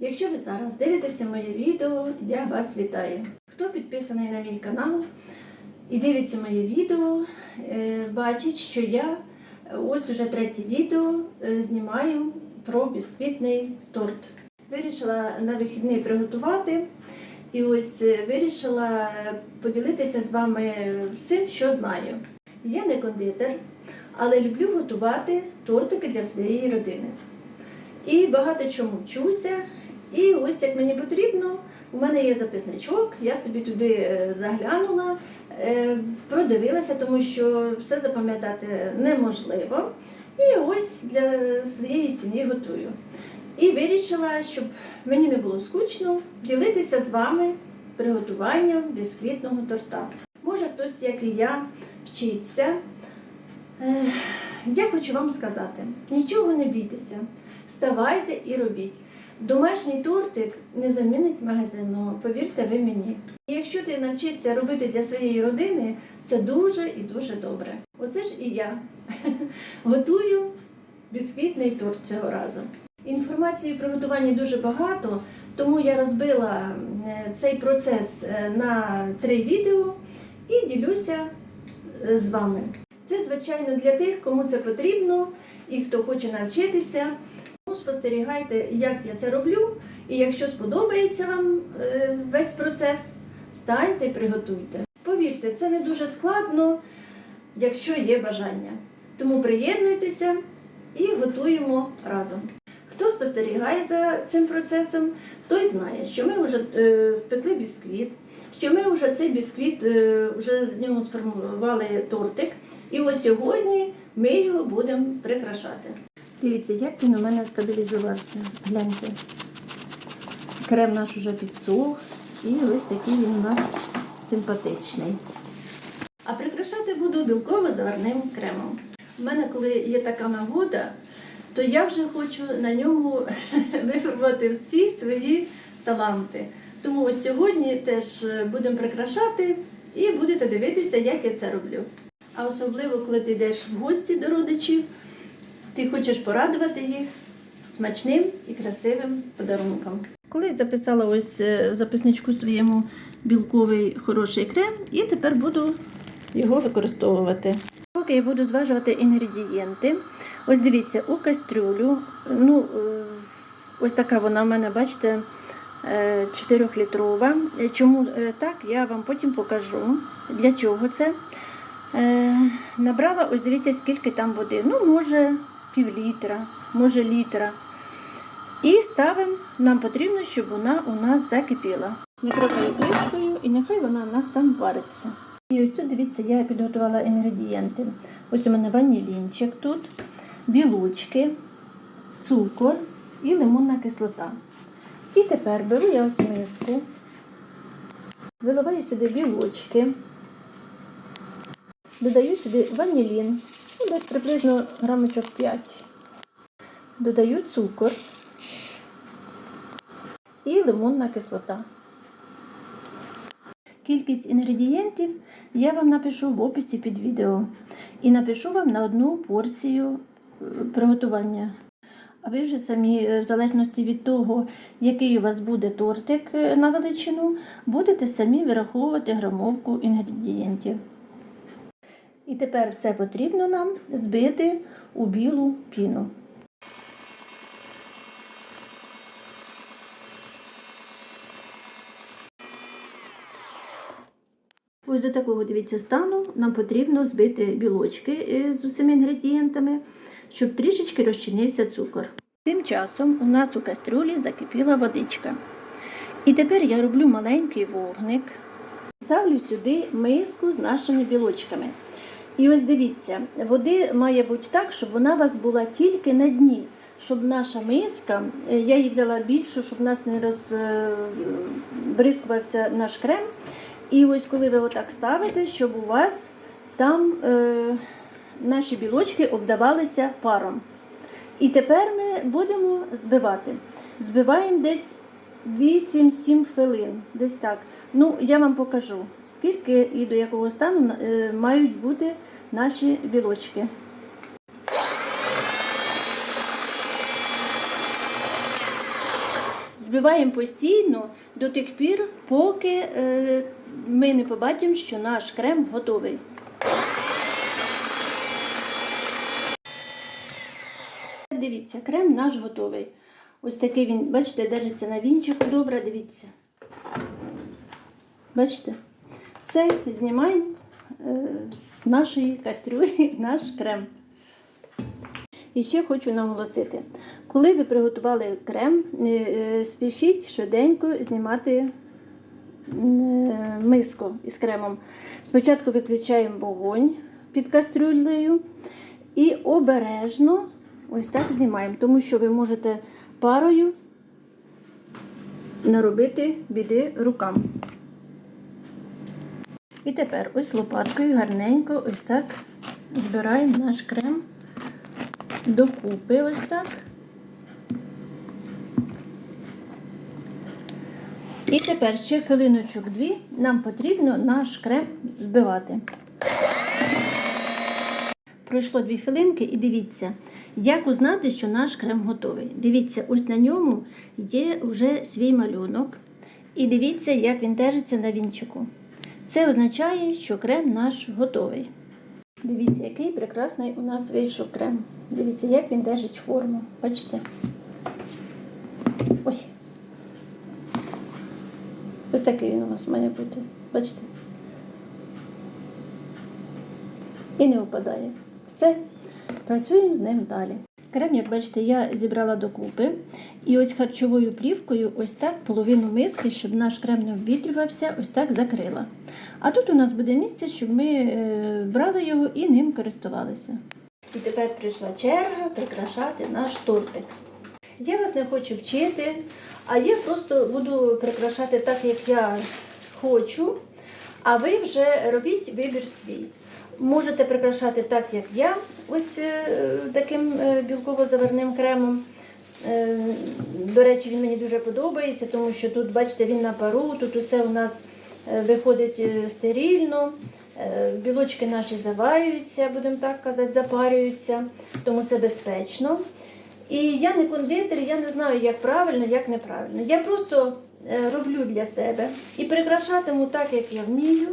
Якщо ви зараз дивитеся моє відео, я вас вітаю. Хто підписаний на мій канал і дивиться моє відео, е, бачить, що я ось уже третє відео е, знімаю про бісквітний торт. Вирішила на вихідний приготувати і ось е, вирішила поділитися з вами всім, що знаю. Я не кондитер, але люблю готувати тортики для своєї родини. І багато чому вчуся. І ось як мені потрібно, у мене є записничок, я собі туди е, заглянула, е, продивилася, тому що все запам'ятати неможливо. І ось для своєї сім'ї готую. І вирішила, щоб мені не було скучно, ділитися з вами приготуванням бісквітного торта. Може, хтось, як і я, вчиться. Е, Я хочу вам сказати: нічого не бійтеся, вставайте і робіть. Домашній тортик не замінить магазинного, повірте ви мені. І якщо ти навчишся робити для своєї родини, це дуже і дуже добре. Оце ж і я готую бісквітний торт цього разу. Інформації про готування дуже багато, тому я розбила е, цей процес е, на три відео і ділюся е, з вами. Це, звичайно, для тих, кому це потрібно і хто хоче навчитися. Тому спостерігайте, як я це роблю, і якщо сподобається вам е, весь процес, станьте і приготуйте. Повірте, це не дуже складно, якщо є бажання. Тому приєднуйтеся і готуємо разом. Хто спостерігає за цим процесом, той знає, що ми вже е, спекли бісквіт, що ми вже цей бісквіт е, вже з нього сформували тортик. І ось сьогодні ми його будемо прикрашати. Дивіться, як він у мене стабілізувався. Гляньте. Крем наш уже підсох, і ось такий він у нас симпатичний. А прикрашати буду білково-заварним кремом. У мене, коли є така нагода, то я вже хочу на ньому випробувати всі свої таланти. Тому ось сьогодні теж будемо прикрашати і будете дивитися, як я це роблю. А особливо, коли ти йдеш в гості до родичів, ти хочеш порадувати їх смачним і красивим подарунком. Колись записала ось е, записничку своєму білковий хороший крем, і тепер буду його використовувати. Поки я буду зважувати інгредієнти. Ось дивіться, у кастрюлю, ну, е, ось така вона в мене, бачите, 4-літрова. Чому е, так, я вам потім покажу, для чого це. Набрала, ось дивіться, скільки там води. Ну, може, пів літра, може літра. І ставимо, нам потрібно, щоб вона у нас закипіла. Накриваю кришкою і нехай вона у нас там вариться. І ось тут, дивіться, я підготувала інгредієнти. Ось у мене ванілінчик тут, білочки, цукор і лимонна кислота. І тепер беру я ось миску, виливаю сюди білочки, додаю сюди ванілін, десь приблизно грамочок 5. Додаю цукор і лимонна кислота. Кількість інгредієнтів я вам напишу в описі під відео. І напишу вам на одну порцію е, приготування. А ви вже самі, е, в залежності від того, який у вас буде тортик е, на величину, будете самі вираховувати грамовку інгредієнтів. І тепер все потрібно нам збити у білу піну. Ось до такого, дивіться, стану нам потрібно збити білочки е, з усіма інгредієнтами, щоб трішечки розчинився цукор. Тим часом у нас у кастрюлі закипіла водичка. І тепер я роблю маленький вогник, ставлю сюди миску з нашими білочками. І ось дивіться, води має бути так, щоб вона у вас була тільки на дні, щоб наша миска, е, я її взяла більшу, щоб у нас не розбризкувався наш крем. І ось коли ви отак ставите, щоб у вас там е, наші білочки обдавалися паром. І тепер ми будемо збивати. Збиваємо десь 8-7 хвилин. Десь так. Ну, я вам покажу, скільки і до якого стану е, мають бути наші білочки. Збиваємо постійно до тих пір, поки е, ми не побачимо, що наш крем готовий. Дивіться, крем наш готовий. Ось такий він, бачите, держиться на вінчику добре, дивіться. Бачите? Все, знімаємо е, з нашої кастрюлі наш крем. І ще хочу наголосити, коли ви приготували крем, е, спішіть швиденько знімати е, миску із кремом. Спочатку виключаємо вогонь під кастрюлею і обережно ось так знімаємо, тому що ви можете парою наробити біди рукам. І тепер ось лопаткою гарненько ось так збираємо наш крем докупи ось так. І тепер ще хвилиночок дві нам потрібно наш крем збивати. Пройшло дві хвилинки і дивіться, як узнати, що наш крем готовий. Дивіться, ось на ньому є вже свій малюнок. І дивіться, як він держиться на вінчику. Це означає, що крем наш готовий. Дивіться, який прекрасний у нас вийшов крем. Дивіться, як він держить форму. Бачите? Ось. Ось такий він у нас має бути. Бачите? І не впадає. Все. Працюємо з ним далі. Крем, як бачите, я зібрала докупи. І ось харчовою плівкою, ось так половину миски, щоб наш крем не обвітрювався, ось так закрила. А тут у нас буде місце, щоб ми е, брали його і ним користувалися. І тепер прийшла черга прикрашати наш тортик. Я вас не хочу вчити, а я просто буду прикрашати так, як я хочу, а ви вже робіть вибір свій. Можете прикрашати так, як я, ось е, таким е, білково-заварним кремом. Е, До речі, він мені дуже подобається, тому що тут, бачите, він на пару, тут усе у нас виходить стерильно, е, білочки наші заварюються, будемо так казати, запарюються, тому це безпечно. І я не кондитер, я не знаю, як правильно, як неправильно. Я просто роблю для себе і прикрашатиму так, як я вмію.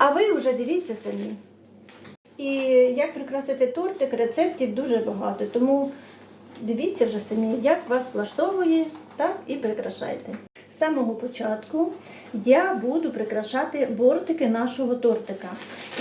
А ви вже дивіться самі. І як прикрасити тортик, рецептів дуже багато. Тому дивіться вже самі, як вас влаштовує, так і прикрашайте. З самого початку я буду прикрашати бортики нашого тортика.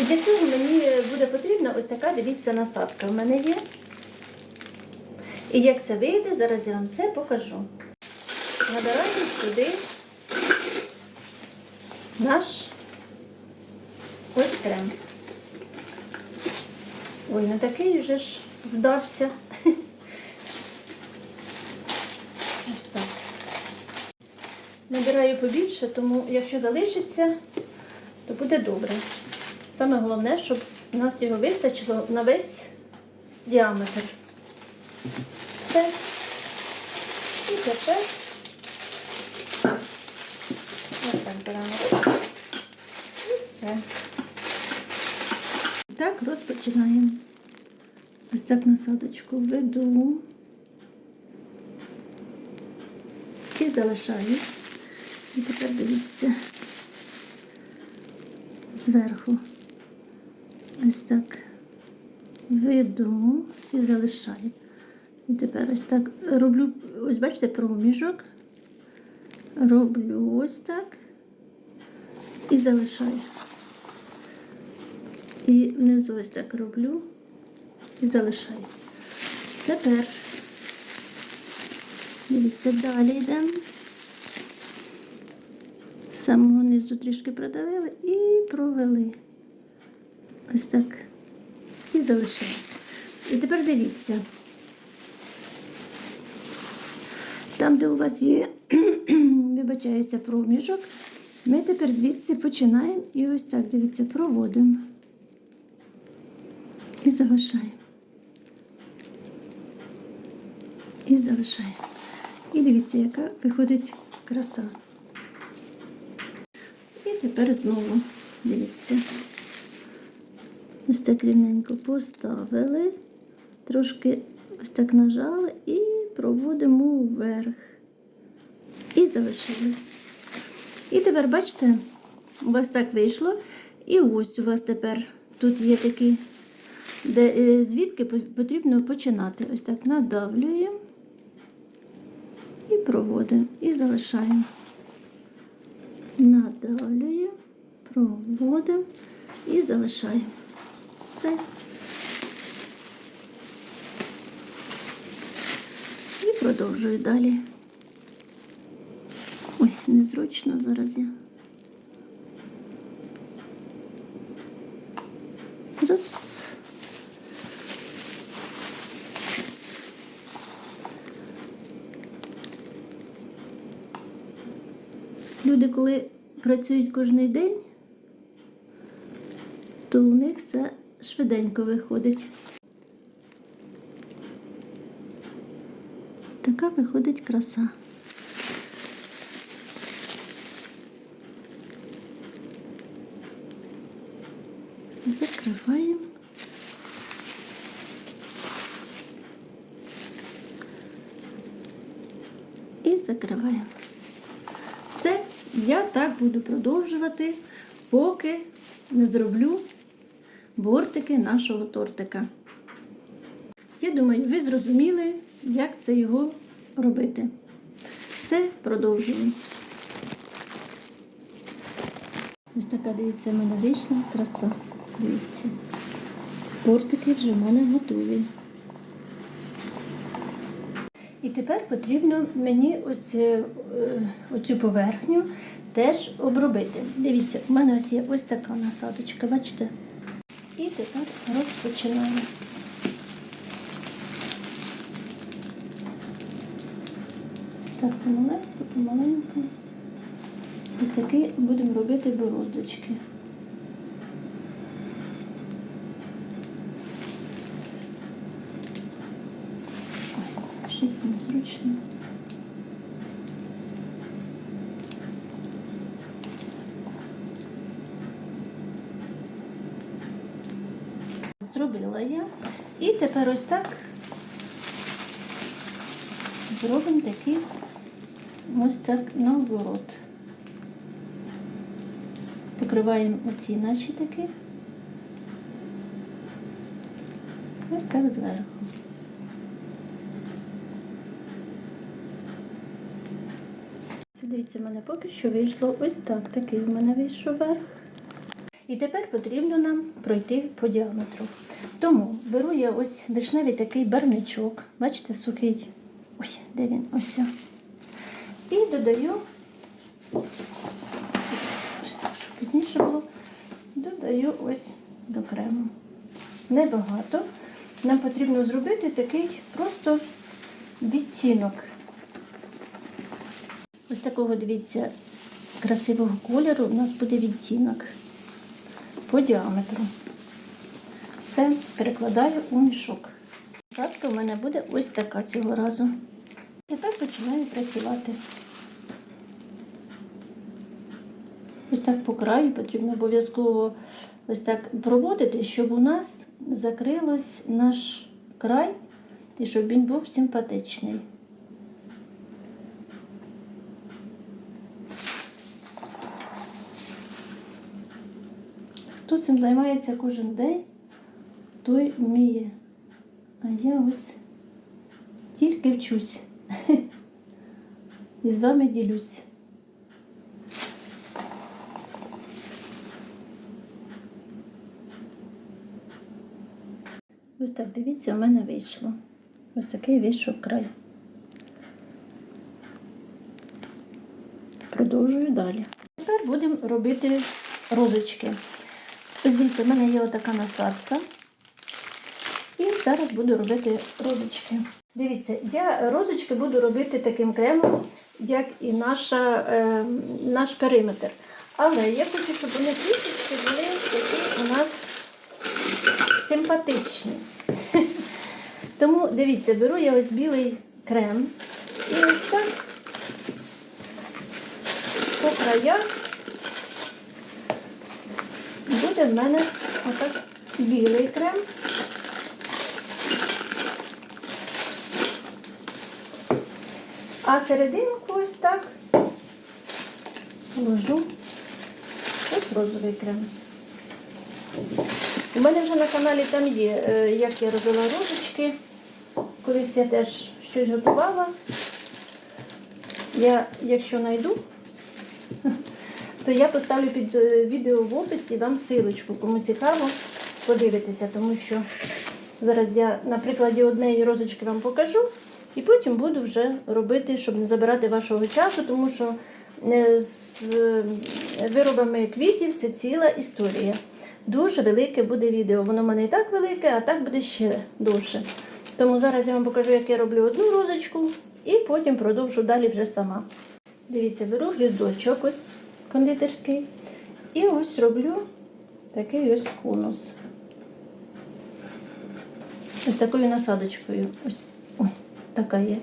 І для цього мені буде потрібна ось така, дивіться, насадка в мене є. І як це вийде, зараз я вам все покажу. Набираємо сюди наш ось крем. Ой, не такий вже ж вдався. Ось так. Набираю побільше, тому якщо залишиться, то буде добре. Саме головне, щоб у нас його вистачило на весь діаметр. Все. І тепер ось так беремо. І все. Так, розпочинаємо. Ось так насадочку веду і залишаю. І тепер дивіться зверху. Ось так веду і залишаю. І тепер ось так роблю, ось бачите, проміжок. Роблю ось так і залишаю. І внизу ось так роблю і залишаю. Тепер дивіться, далі йдемо. З самого низу трішки продавили і провели. Ось так. І залишаємо. І тепер дивіться. Там, де у вас є, вибачаюся, проміжок, ми тепер звідси починаємо і ось так, дивіться, проводимо. Залишаємо. І залишаємо. І дивіться, яка виходить краса. І тепер знову дивіться. Ось так рівненько поставили, трошки ось так нажали і проводимо вверх. І залишили. І тепер, бачите, у вас так вийшло. І ось у вас тепер тут є такі, де, е, звідки потрібно починати. Ось так надавлюємо і проводимо. І залишаємо. Надавлюємо, проводимо і залишаємо. Все. І продовжую далі. Ой, незручно зараз я. Раз. Люди, коли працюють кожен день, то у них це швиденько виходить. Така виходить краса. Закриваємо. І закриваємо. Я так буду продовжувати, поки не зроблю бортики нашого тортика. Я думаю, ви зрозуміли, як це його робити. Все, продовжуємо. Ось така, дивіться, вийшла краса. Дивіться. Тортики вже в мене готові. І тепер потрібно мені ось е, оцю поверхню теж обробити. Дивіться, у мене ось є ось така насадочка, бачите? І тепер розпочинаємо. Ось так помаленьку, помаленьку. Ось такі будемо робити бороздочки. Ой, шить незручно. Зробила я. І тепер ось так зробимо такий ось так наоборот. Покриваємо оці наші такі. Ось так зверху. Дивіться, в мене поки що вийшло ось так. Такий в мене вийшов верх. І тепер потрібно нам пройти по діаметру. Тому беру я ось вишневий такий барничок. Бачите, сухий. Ой, де він? Ось. І додаю, ось так, щоб підніше було, додаю ось до крему. Небагато. Нам потрібно зробити такий просто відтінок. Ось такого, дивіться, красивого кольору у нас буде відтінок по діаметру. Все перекладаю у мішок. Насадка у мене буде ось така цього разу. Тепер починаю працювати. Ось так по краю потрібно обов'язково ось так проводити, щоб у нас закрилось наш край і щоб він був симпатичний. Хто цим займається кожен день, той вміє. А я ось тільки вчусь. І з вами ділюсь. Ось так, дивіться, у мене вийшло. Ось такий вийшов край. Продовжую далі. Тепер будемо робити розочки. Ось дивіться, в мене є отака насадка. Зараз буду робити розочки. Дивіться, я розочки буду робити таким кремом, як і наша, е, наш периметр. Але я хочу, щоб вони трішечки були такі у нас симпатичні. Тому дивіться, беру я ось білий крем і ось так по краях буде в мене отак білий крем. А серединку ось так ложу. Ось розовий крем. У мене вже на каналі там є, е, як я робила розочки. Колись я теж щось готувала. Я, якщо знайду, то я поставлю під е, відео в описі вам силочку, кому цікаво, подивитися, тому що зараз я на прикладі однієї розочки вам покажу, і потім буду вже робити, щоб не забирати вашого часу, тому що е, з е, виробами квітів це ціла історія. Дуже велике буде відео. Воно в мене і так велике, а так буде ще довше. Тому зараз я вам покажу, як я роблю одну розочку, і потім продовжу далі вже сама. Дивіться, беру гвіздочок ось кондитерський. І ось роблю такий ось конус. Ось такою насадочкою. Ось, така є.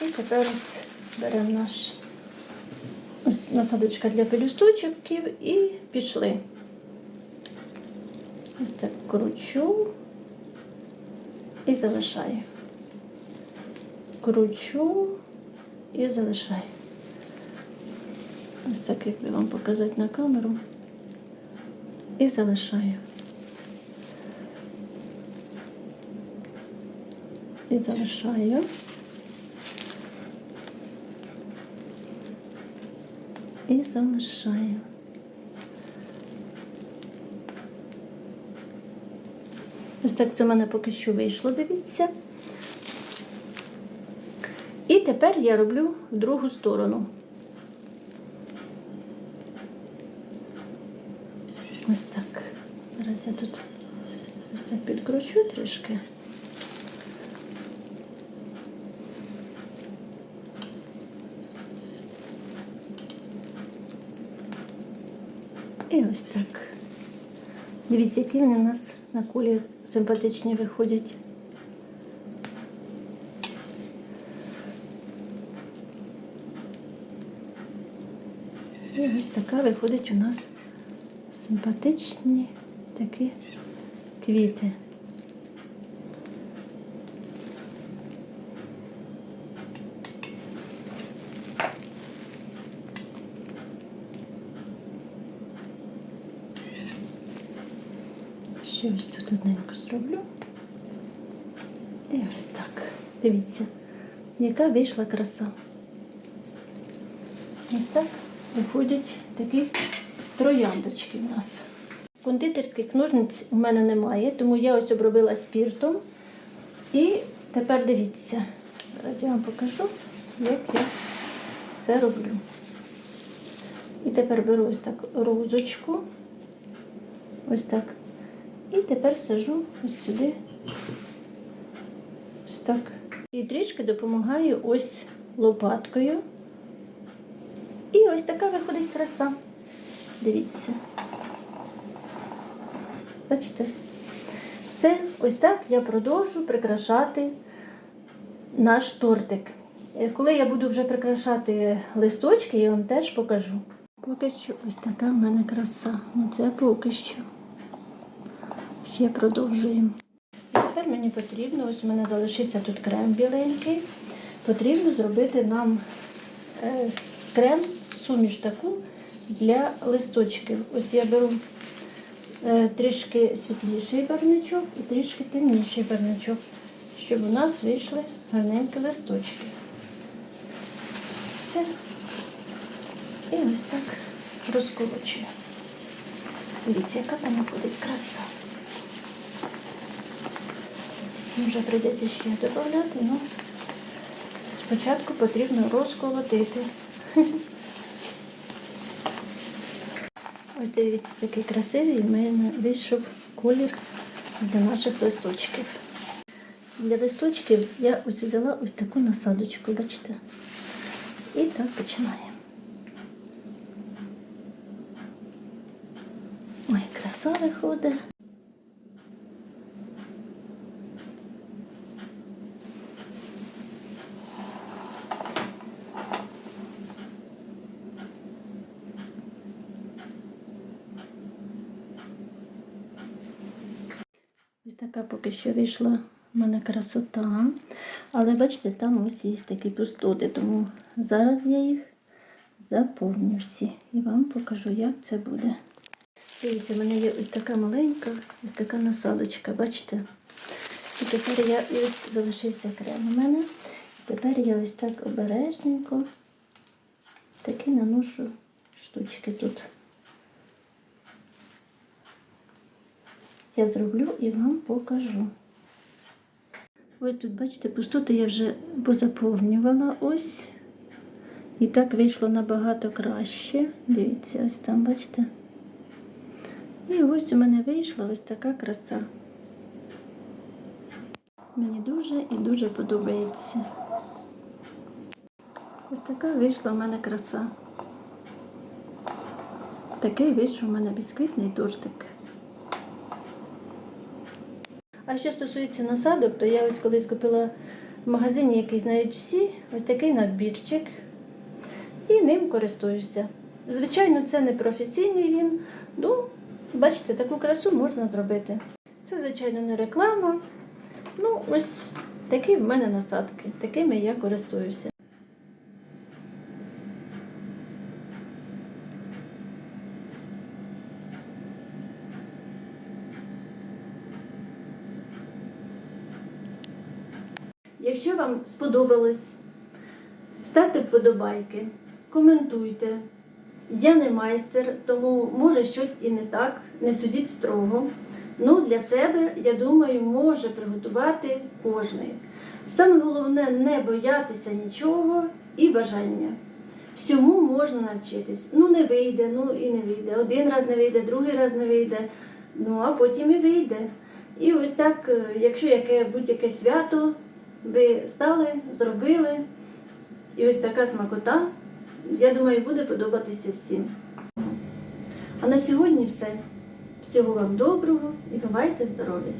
І тепер ось беремо наш ось насадочка для пелюсточків і пішли. Ось так кручу і залишаю. Кручу і залишаю. Ось так, як би вам показати на камеру. І залишаю. І залишаю. І залишаю. Ось так це в мене поки що вийшло, дивіться. І тепер я роблю другу сторону. Ось так. Зараз я тут ось так підкручу трішки. І ось так. Дивіться, які вони у нас на кулі симпатичні виходять. І ось така виходить у нас симпатичні такі квіти. Ще ось тут одненько зроблю. І ось так. Дивіться, яка вийшла краса. Ось так виходять такі трояндочки в нас. Кондитерських ножниць у мене немає, тому я ось обробила спіртом. І тепер дивіться, зараз я вам покажу, як я це роблю. І тепер беру ось так розочку. Ось так. І тепер сажу ось сюди. Ось так. І трішки допомагаю ось лопаткою. І ось така виходить краса. Дивіться. Бачите? Все, ось так я продовжу прикрашати наш тортик. Е, Коли я буду вже прикрашати листочки, я вам теж покажу. Поки що ось така в мене краса. Ну це поки що. Ще продовжуємо. Тепер мені потрібно, ось у мене залишився тут крем біленький. Потрібно зробити нам е, крем, суміш таку для листочків. Ось я беру е, трішки світліший барничок і трішки темніший барничок, щоб у нас вийшли гарненькі листочки. Все. І ось так розколочую. Дивіться, яка там виходить краса. Вже прийдеться ще додати, ну спочатку потрібно розколотити. Ось дивіться, такий красивий в мене вийшов колір для наших листочків. Для листочків я ось взяла ось таку насадочку, бачите? І так починаємо. Ой, краса виходить. Поки що вийшла У мене красота. Але бачите, там ось є такі пустоти, тому зараз я їх заповню всі і вам покажу, як це буде. Дивіться, в мене є ось така маленька, ось така насадочка, бачите? І тепер я ось залишився крем у мене. І Тепер я ось так обережненько таки наношу штучки тут. Я зроблю і вам покажу. Ось тут, бачите, пустоти я вже позаповнювала ось. І так вийшло набагато краще. Дивіться, ось там, бачите. І ось у мене вийшла ось така краса. Мені дуже і дуже подобається. Ось така вийшла у мене краса. Такий вийшов у мене бісквітний тортик. А що стосується насадок, то я ось колись купила в магазині, який знають всі, ось такий набірчик. І ним користуюся. Звичайно, це не професійний він. Ну, бачите, таку красу можна зробити. Це, звичайно, не реклама. Ну, ось такі в мене насадки, такими я користуюся. Якщо вам сподобалось, ставте вподобайки, коментуйте. Я не майстер, тому може щось і не так, не судіть строго. Ну, для себе, я думаю, може приготувати кожний. Саме головне не боятися нічого і бажання. Всьому можна навчитись. Ну, не вийде, ну і не вийде. Один раз не вийде, другий раз не вийде, ну а потім і вийде. І ось так, е, якщо яке будь-яке свято, ви стали, зробили, і ось така смакота, я думаю, буде подобатися всім. А на сьогодні все. Всього вам доброго і бувайте здорові!